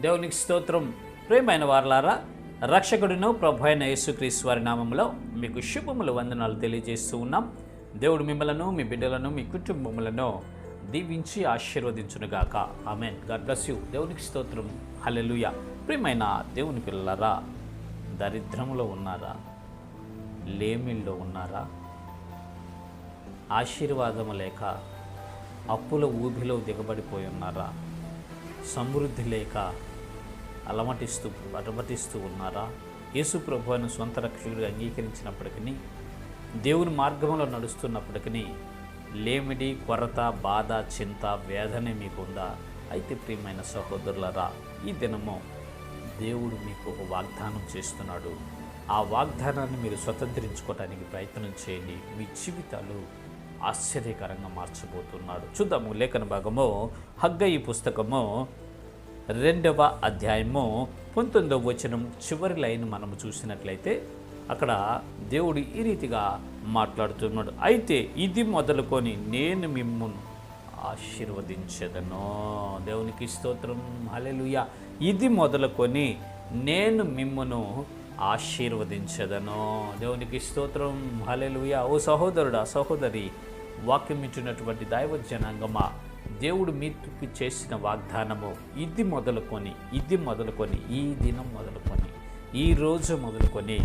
దేవునికి స్తోత్రం. ప్రేమైన వారలారా రక్షకుడును ప్రభు అయిన యేసుక్రీస్తు వారి నామంలో మీకు శుభములు వందనాలు తెలియజేస్తూ ఉన్నాం. దేవుడు మిమ్మలను మీ బిడ్డలను మీ కుటుంబములను దీవించి ఆశీర్వదించునుగాక. ఆమెన్. God bless you. దేవునికి స్తోత్రం. హలెలుయ ప్రియమైన దేవుని పిల్లలారా దరిద్రంలో ఉన్నారా? లేమిల్లో ఉన్నారా? ఆశీర్వాదము లేక అప్పుల ఊబిలో దిగబడిపోయి ఉన్నారా? సమృద్ధి లేక అలమటిస్తూ అలమటిస్తూ ఉన్నారా? యేసు ప్రభువును సొంత రక్షకుడిగా అంగీకరించినప్పటికీ దేవుని మార్గంలో నడుస్తున్నప్పటికీ లేమిడి కొరత బాధ చింత వేదన మీకుందా? అయితే ప్రియమైన సహోదరులరా ఈ దినము దేవుడు మీకు ఒక వాగ్దానం చేస్తున్నాడు. ఆ వాగ్దానాన్ని మీరు స్వతంత్రించుకోవడానికి ప్రయత్నం చేయండి. మీ జీవితాలు ఆశ్చర్యకరంగా మార్చబోతున్నాడు. చూద్దాము లేఖన భాగము హగ్గయి పుస్తకము రెండవ అధ్యాయము పంతొమ్మిదవ వచనం చివరి లైన్ మనము చూసినట్లయితే అక్కడ దేవుడు ఈ రీతిగా మాట్లాడుతున్నాడు. అయితే ఇది మొదలుకొని నేను మిమ్మును ఆశీర్వదించదను. దేవునికి స్తోత్రం. హలెలుయ ఇది మొదలుకొని నేను మిమ్మును ఆశీర్వదించదను. దేవునికి స్తోత్రం. హలెలుయ ఓ సహోదరుడా సహోదరి వాక్యం ఇచ్చినటువంటి దైవ జనాంగమా? దేవుడు మీకు చేసిన వాగ్దానము. ఇది మొదలుకొని ఇది మొదలుకొని ఈ దినం మొదలుకొని ఈ రోజు మొదలుకొని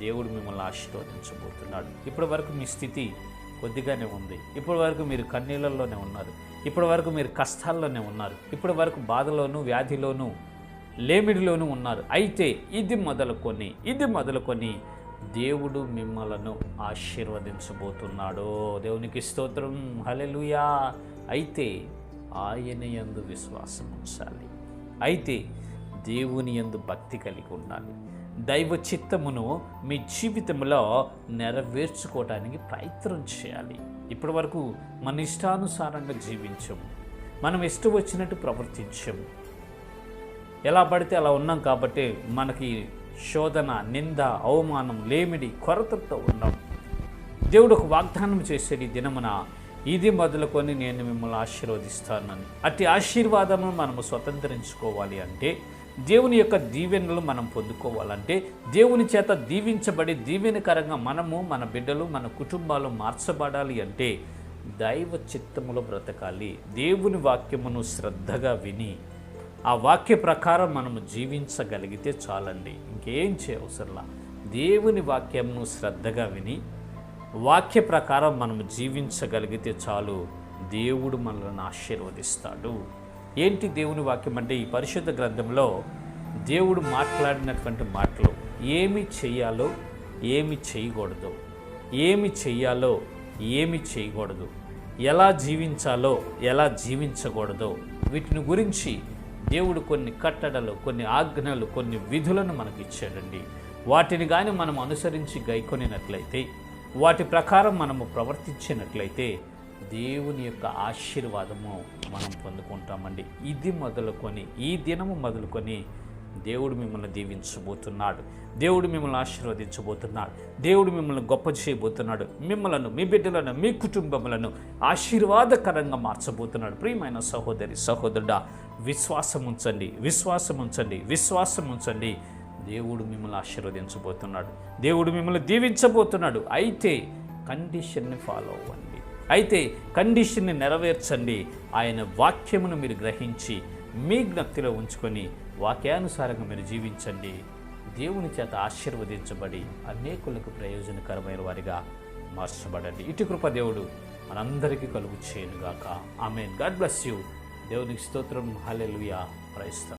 దేవుడు మిమ్మల్ని ఆశీర్వదించబోతున్నాడు. ఇప్పటి వరకు మీ స్థితి కొద్దిగానే ఉంది. ఇప్పటి వరకు మీరు కన్నీళ్ళల్లోనే ఉన్నారు. ఇప్పటి వరకు మీరు కష్టాల్లోనే ఉన్నారు. ఇప్పటి వరకు బాధలోనూ వ్యాధిలోనూ లేమిడిలోనూ ఉన్నారు. అయితే ఇది మొదలుకొని ఇది మొదలుకొని దేవుడు మిమ్మలను ఆశీర్వదించబోతున్నాడు. దేవునికి స్తోత్రం. హలెలుయా అయితే ఆయన యందు విశ్వాసం ఉంచాలి. అయితే దేవుని యందు భక్తి కలిగి ఉండాలి. దైవ చిత్తమును మీ జీవితంలో నెరవేర్చుకోవడానికి ప్రయత్నం చేయాలి. ఇప్పటి వరకు మన ఇష్టానుసారంగా జీవించము. మనం ఇష్టం వచ్చినట్టు ప్రవర్తించము. ఎలా పడితే అలా ఉన్నాం కాబట్టి మనకి శోధన నింద అవమానం లేమిడి కొరతతో ఉన్నాం. దేవుడు ఒక వాగ్దానం చేసేది ఈ దినమున ఇది మొదలుకొని నేను మిమ్మల్ని ఆశీర్వదిస్తానని. అట్టి ఆశీర్వాదము మనము స్వతంత్రించుకోవాలి అంటే దేవుని యొక్క దీవెనలు మనం పొందుకోవాలంటే దేవుని చేత దీవించబడి దీవెనకరంగా మనము మన బిడ్డలు మన కుటుంబాలు మార్చబడాలి అంటే దైవ చిత్తములో బ్రతకాలి. దేవుని వాక్యమును శ్రద్ధగా విని ఆ వాక్య ప్రకారం మనము జీవించగలిగితే చాలండి. ఇంకేం చేయవసరంలా? దేవుని వాక్యంను శ్రద్ధగా విని వాక్య ప్రకారం మనము జీవించగలిగితే చాలు. దేవుడు మనల్ని ఆశీర్వదిస్తాడు. ఏంటి దేవుని వాక్యం అంటే? ఈ పరిశుద్ధ గ్రంథంలో దేవుడు మాట్లాడినటువంటి మాటలు ఏమి చేయాలో ఏమి చేయకూడదు. ఏమి చేయాలో ఏమి చేయకూడదు. ఎలా జీవించాలో ఎలా జీవించకూడదో. వీటిని గురించి దేవుడు కొన్ని కట్టడలు కొన్ని ఆజ్ఞలు కొన్ని విధులను మనకు ఇచ్చాడండి వాటిని కానీ మనం అనుసరించి గైకొనినట్లయితే వాటి ప్రకారం మనము ప్రవర్తించినట్లయితే దేవుని యొక్క ఆశీర్వాదము మనం పొందుకుంటామండి. ఇది మొదలుకొని ఈ దినము మొదలుకొని దేవుడు మిమ్మల్ని దీవించబోతున్నాడు. దేవుడు మిమ్మల్ని ఆశీర్వదించబోతున్నాడు. దేవుడు మిమ్మల్ని గొప్ప చేయబోతున్నాడు. మిమ్మలను మీ బిడ్డలను మీ కుటుంబములను ఆశీర్వాదకరంగా మార్చబోతున్నాడు. ప్రియమైన సహోదరి సహోదరుడా విశ్వాసం ఉంచండి విశ్వాసం ఉంచండి విశ్వాసం ఉంచండి. దేవుడు మిమ్మల్ని ఆశీర్వదించబోతున్నాడు. దేవుడు మిమ్మల్ని దీవించబోతున్నాడు. అయితే కండిషన్ని ఫాలో అవ్వండి. అయితే కండిషన్ని నెరవేర్చండి. ఆయన వాక్యమును మీరు గ్రహించి మీ జ్ఞప్తిలో ఉంచుకొని వాక్యానుసారంగా మీరు జీవించండి. దేవుని చేత ఆశీర్వదించబడి అనేకులకు ప్రయోజనకరమైన వారిగా మార్చబడండి. ఇటు కృప దేవుడు మనందరికీ కలుగు చేయనుగాక. ఆమె గాడ్ బ్లెస్ యూ. దేవునికి స్తోత్రం. హల్లెలూయా. ప్రయిస్తాం